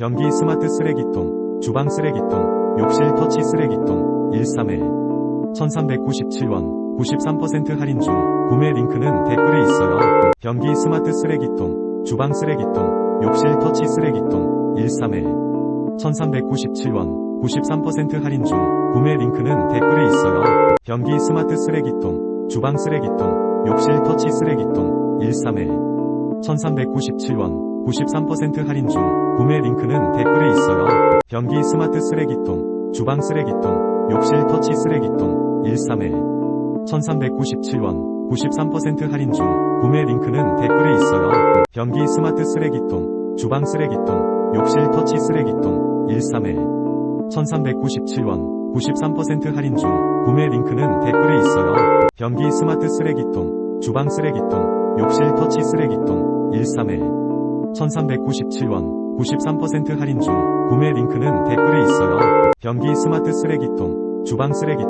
변기 스마트 쓰레기통, 주방 쓰레기통, 욕실 터치 쓰레기통, 131. 1397원, 93% 할인 중, 구매 링크는 댓글에 있어요. 변기 스마트 쓰레기통, 주방 쓰레기통, 욕실 터치 쓰레기통, 131. 1397원, 93% 할인 중, 구매 링크는 댓글에 있어요. 변기 스마트 쓰레기통, 주방 쓰레기통, 욕실 터치 쓰레기통, 131. 1397원, 93% 할인 중, 구매 링크는 댓글에 있어요. 변기 스마트 쓰레기통, 주방 쓰레기통, 욕실 터치 쓰레기통, 131. 1397원, 93% 할인 중, 구매 링크는 댓글에 있어요. 변기 스마트 쓰레기통, 주방 쓰레기통, 욕실 터치 쓰레기통, 131. 1397원, 93% 할인 중, 구매 링크는 댓글에 있어요. 변기 스마트 쓰레기통, 주방 쓰레기통, 욕실 터치 쓰레기통, 131. 1397원, 93% 할인 중, 구매 링크는 댓글에 있어요. 변기 스마트 쓰레기통, 주방 쓰레기통,